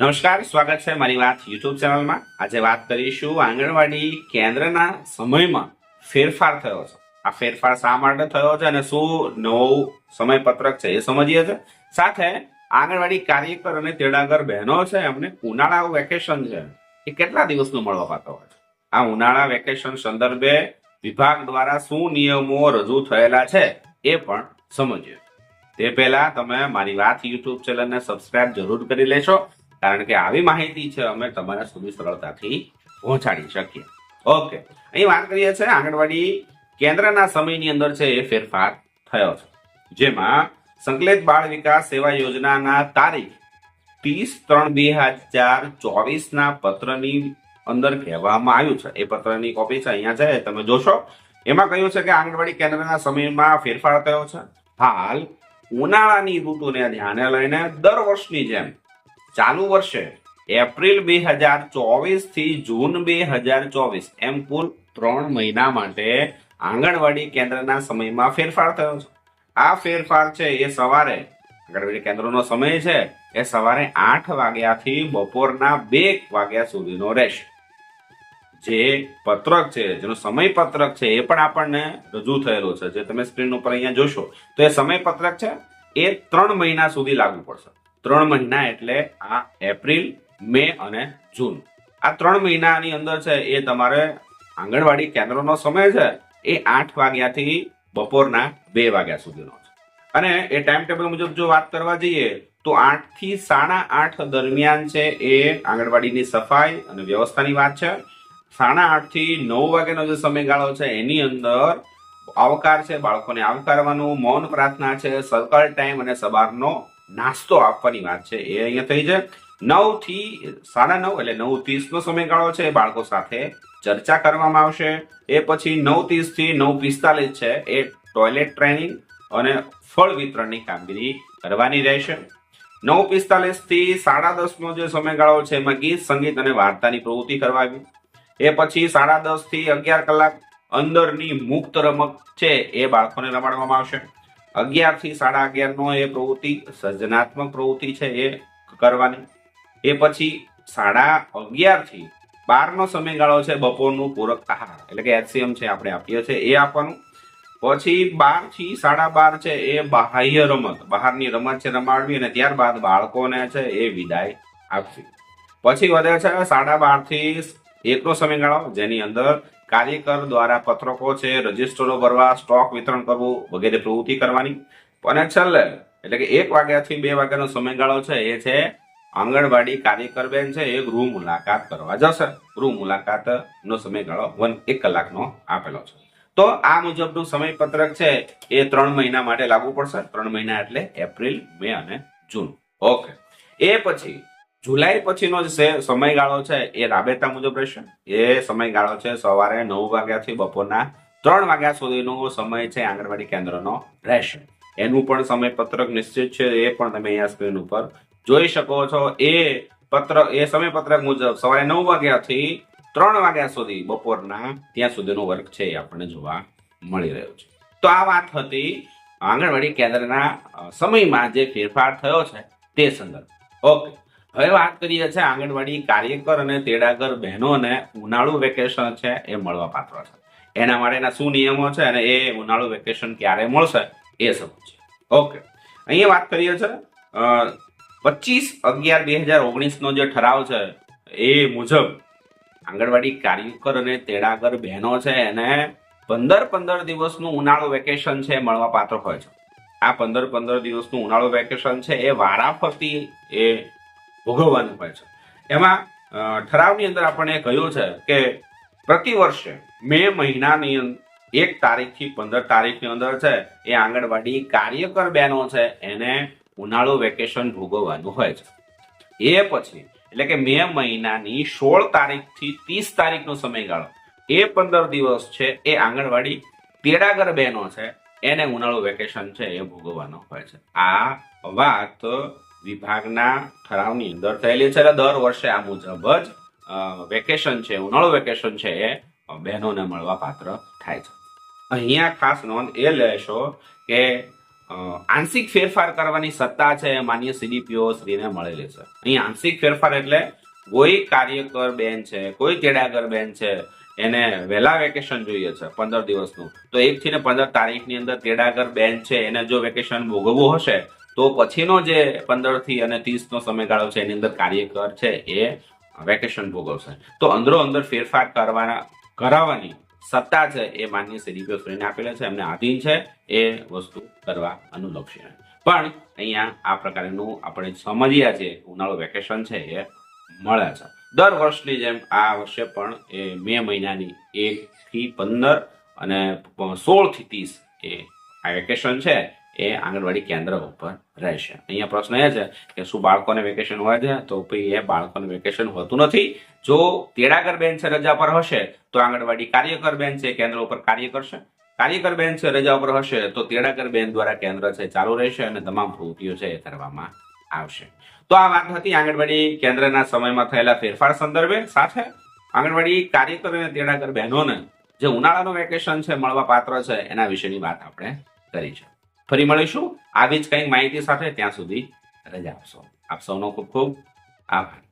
નમસ્કાર, સ્વાગત છે મારી વાત યુટ્યુબ ચેનલમાં. આજે વાત કરીશું આંગણવાડી કેન્દ્રના સમયમાં ફેરફાર થયો છે. આ ફેરફાર શા માટે થયો છે અને શું નવું સમયપત્રક છે એ સમજીએ છે સાથે આંગણવાડી કાર્યકર અને તેડાગર બહેનો છે, એમને ઉનાળા વેકેશન છે. એ કેટલા દિવસનું મળવા પાત્ર હોય છે? આ ઉનાળા વેકેશન સંદર્ભે વિભાગ દ્વારા શું નિયમો રજૂ થયેલા છે એ પણ સમજીએ. તે પહેલા તમે મારી વાત યુટ્યુબ ચેનલને સબસ્ક્રાઇબ જરૂર કરી લેશો. કારણ કે આવી માહિતી છે, અમે તમારા સુધી સરળતાથી પહોંચાડી શકીએ. ઓકે અહીં વાત કરીએ છીએ આંગણવાડી કેન્દ્રના સમયની અંદર છે એ ફેરફાર થયો છે. જેમાં સંકલિત બાળ વિકાસ સેવા યોજનાના તારીખ ત્રીસ ત્રણ બે હજાર ચોવીસના પત્રની અંદર કહેવામાં આવ્યું છે. એ પત્રની કોપી છે, અહીંયા છે, તમે જોશો. એમાં કહ્યું છે કે આંગણવાડી કેન્દ્રના સમયમાં ફેરફાર થયો છે. હાલ ઉનાળાની ઋતુને ધ્યાને લઈને દર વર્ષની જેમ ચાલુ વર્ષે એપ્રિલ બે હજાર ચોવીસથી જૂન બે હજાર ચોવીસ એમ કુલ ત્રણ મહિના માટે આંગણવાડી કેન્દ્રના સમયમાં ફેરફાર થયો છે. આ ફેરફાર છે એ સવારે, આંગણવાડી કેન્દ્રનો સમય છે, એ સવારે આઠ વાગ્યાથી બપોરના બે વાગ્યા સુધીનો રહેશે. જે પત્રક છે, જેનો સમય પત્રક છે, એ પણ આપણને રજૂ થયેલું છે. જે તમે સ્ક્રીન ઉપર અહીંયા જોશો, તો એ સમય પત્રક છે, એ ત્રણ મહિના સુધી લાગુ પડશે. ત્રણ મહિના એટલે આ એપ્રિલ, મે અને જૂન. આ ત્રણ મહિનાની અંદર છે એ તમારે આંગણવાડી કેન્દ્રનો સમય છે એ આઠ વાગ્યાથી બપોરના બે વાગ્યા સુધીનો છે. અને એ ટાઈમ ટેબલ મુજબ જો વાત કરવા જઈએ, તો આઠથી સાડા આઠ દરમિયાન છે એ આંગણવાડીની સફાઈ અને વ્યવસ્થાની વાત છે. સાડા આઠથી નવ વાગ્યાનો જે સમયગાળો છે એની અંદર આવકાર છે, બાળકોને આવકારવાનું, મૌન પ્રાર્થના છે, સર્કલ ટાઈમ અને સવારનો નાસ્તો આપવાની વાત છે. એ અહીંયા થઈ છે. નવથી સાડા નવ એટલે નવ ત્રીસ નો સમયગાળો છે. એ બાળકો સાથે ચર્ચા કરવામાં આવશે. એ પછી નવ ત્રીસથી નવ પિસ્તાલીસ છે. એ ટોયલેટ ટ્રેનિંગ અને ફળ વિતરણની કામગીરી કરવાની રહેશે. નવ પિસ્તાલીસથી સાડા દસ નો જે સમયગાળો છે, એમાં ગીત, સંગીત અને વાર્તાની પ્રવૃત્તિ કરવાની. એ પછી સાડા દસથી અગિયાર કલાક અંદરની મુક્ત રમત છે, એ બાળકોને રમાડવામાં આવશે. અગિયારથી સાડા અગિયાર નો એ પ્રવૃત્તિ, સર્જનાત્મક પ્રવૃત્તિ છે એ કરવાની. એ પછી સાડા અગિયારથી બાર નો સમયગાળો છે બપોરનું પૂરક આહાર, એટલે કે એચસીએમ છે આપણે આપીએ છીએ, એ આપવાનું. પછી બારથી સાડા બાર છે એ બાહ્ય રમત, બહારની રમત છે રમાડવી અને ત્યારબાદ બાળકોને છે એ વિદાય આપવી. પછી વધે છે સાડા બારથી એકનો સમયગાળો, જેની અંદર કાર્યકર દ્વારા પત્રકો છે, રજીસ્ટરો ભરવા, સ્ટોક વિતરણ કરવું વગેરે પ્રવૃત્તિ કરવાની. અને છેલ્લે, એટલે કે એક વાગ્યાથી બે વાગ્યાનો સમયગાળો છે, એ છે આંગણવાડી કાર્યકર બેન છે, એ ગૃહ મુલાકાત કરવા જશે. ગૃહ મુલાકાત નો સમયગાળો વન એક કલાકનો આપેલો છે. તો આ મુજબનું સમયપત્રક છે, એ ત્રણ મહિના માટે લાગુ પડશે. ત્રણ મહિના એટલે એપ્રિલ, મે અને જૂન. ઓકે. એ પછી જુલાઈ પછીનો જે સમયગાળો છે, એ રાબેતા મુજબ રહેશે. એ સમયગાળો છે સવારે નવ વાગ્યાથી બપોરના ત્રણ વાગ્યા સુધીનો સમય છે આંગણવાડી કેન્દ્રનો રહેશે. એનું પણ સમયપત્રક નિશ્ચિત છે, એ પણ તમે અહીંયા સ્ક્રીન ઉપર જોઈ શકો છો. એ પત્ર, એ સમયપત્રક મુજબ સવારે નવ વાગ્યાથી ત્રણ વાગ્યા સુધી બપોરના ત્યાં સુધીનો વર્ગ છે એ આપણને જોવા મળી રહ્યો છે. તો આ વાત હતી આંગણવાડી કેન્દ્રના સમયમાં જે ફેરફાર થયો છે તે સંદર્ભ ઓકે. હવે વાત કરીએ છીએ આંગણવાડી કાર્યકર અને તેડાગર બહેનોને ઉનાળુ વેકેશન છે એ મળવા પાત્ર છે. એના માટેના શું નિયમો છે અને એ ઉનાળુ વેકેશન ક્યારે મળશે એ સમજીએ. ઓકે. અહીંયા વાત કરીએ છીએ પચીસ અગિયાર બે હજાર ઓગણીસનો જે ઠરાવ છે એ મુજબ આંગણવાડી કાર્યકર અને તેડાગર બહેનો છે એને પંદર પંદર દિવસનું ઉનાળુ વેકેશન છે મળવા પાત્ર હોય છે. આ પંદર પંદર દિવસનું ઉનાળુ વેકેશન છે એ વારાફરતી એ ભોગવવાનું હોય છે. એમાં ઠરાવની અંદર આપણને કહ્યું છે કે પ્રતિ વર્ષે મે મહિનાની એક તારીખથી પંદર તારીખની અંદર છે, એ આંગણવાડી કાર્યકર બહેનો છે, એને ઉનાળુ વેકેશન ભોગવવાનું હોય છે. એ પછી, એટલે કે મે મહિનાની સોળ તારીખથી ત્રીસ તારીખનો સમયગાળો, એ પંદર દિવસ છે, એ આંગણવાડી તેડાગર બહેનો છે, એને ઉનાળુ વેકેશન છે, એ ભોગવવાનો હોય છે. આ વાત વિભાગના ઠરાવની અંદર થયેલી છે. એટલે દર વર્ષે આ મુજબ જ વેકેશન છે, ઉનાળુ વેકેશન છે એ બહેનોને મળવા પાત્ર થાય છે. અહીંયા ખાસ નોંધ એ લેશો કે આંશિક ફેરફાર કરવાની સત્તા છે માન્ય સીડીપીઓ શ્રીને મળેલી છે. અહીં આંશિક ફેરફાર એટલે કોઈ કાર્યકર બેન છે, કોઈ તેડાગર બેન છે, એને વહેલા વેકેશન જોઈએ છે, પંદર દિવસનું. તો એક થી ને પંદર તારીખની અંદર તેડાગર બેન છે, એને જો વેકેશન ભોગવવું હશે તો પછીનો જે પંદરથી અને ત્રીસ નો સમયગાળો છે, એની અંદર કાર્યકર છે, એ વેકેશન ભોગવશે. તો અંદરો અંદર ફેરફાર કરવાના, કરાવવાની સત્તા છે, એ માન્ય સીડીપીઓ શ્રેણીને આપેલા છે, એમને આધીન છે, એ વસ્તુ કરવા અનુલક્ષી પણ અહીંયા આ પ્રકારનું આપણે સમજ્યા છે ઉનાળો વેકેશન છે, એ મળે છે. દર વર્ષની જેમ આ વર્ષે પણ એ મે મહિનાની એક થી પંદર અને સોળથી ત્રીસ એ આ વેકેશન છે એ આંગણવાડી કેન્દ્ર ઉપર રહેશે. અહીંયા પ્રશ્ન એ છે કે શું બાળકોને વેકેશન હોય છે? તો ભાઈ એ બાળકોને વેકેશન હોતું નથી. જો તેડાગર બેન છે રજા પર હશે, તો આંગણવાડી કાર્યકર બેન છે કેન્દ્ર ઉપર કાર્ય કરશે. કાર્યકર બેન છે રજા ઉપર હશે, તો તેડાગર બેન દ્વારા કેન્દ્ર છે ચાલુ રહેશે અને તમામ પ્રવૃત્તિઓ છે એ કરવામાં આવશે. તો આ વાત હતી આંગણવાડી કેન્દ્રના સમયમાં થયેલા ફેરફાર સંદર્ભે. સાથે આંગણવાડી કાર્યકર અને તેડાગર બહેનોને જે ઉનાળાનું વેકેશન છે, મળવા પાત્ર છે, એના વિશેની વાત આપણે કરી છે. ફરી મળીશું. આવી જ કંઈક માહિતી સાથે ત્યાં સુધી રજા આપશો. આપ સૌનો ખૂબ ખૂબ આભાર.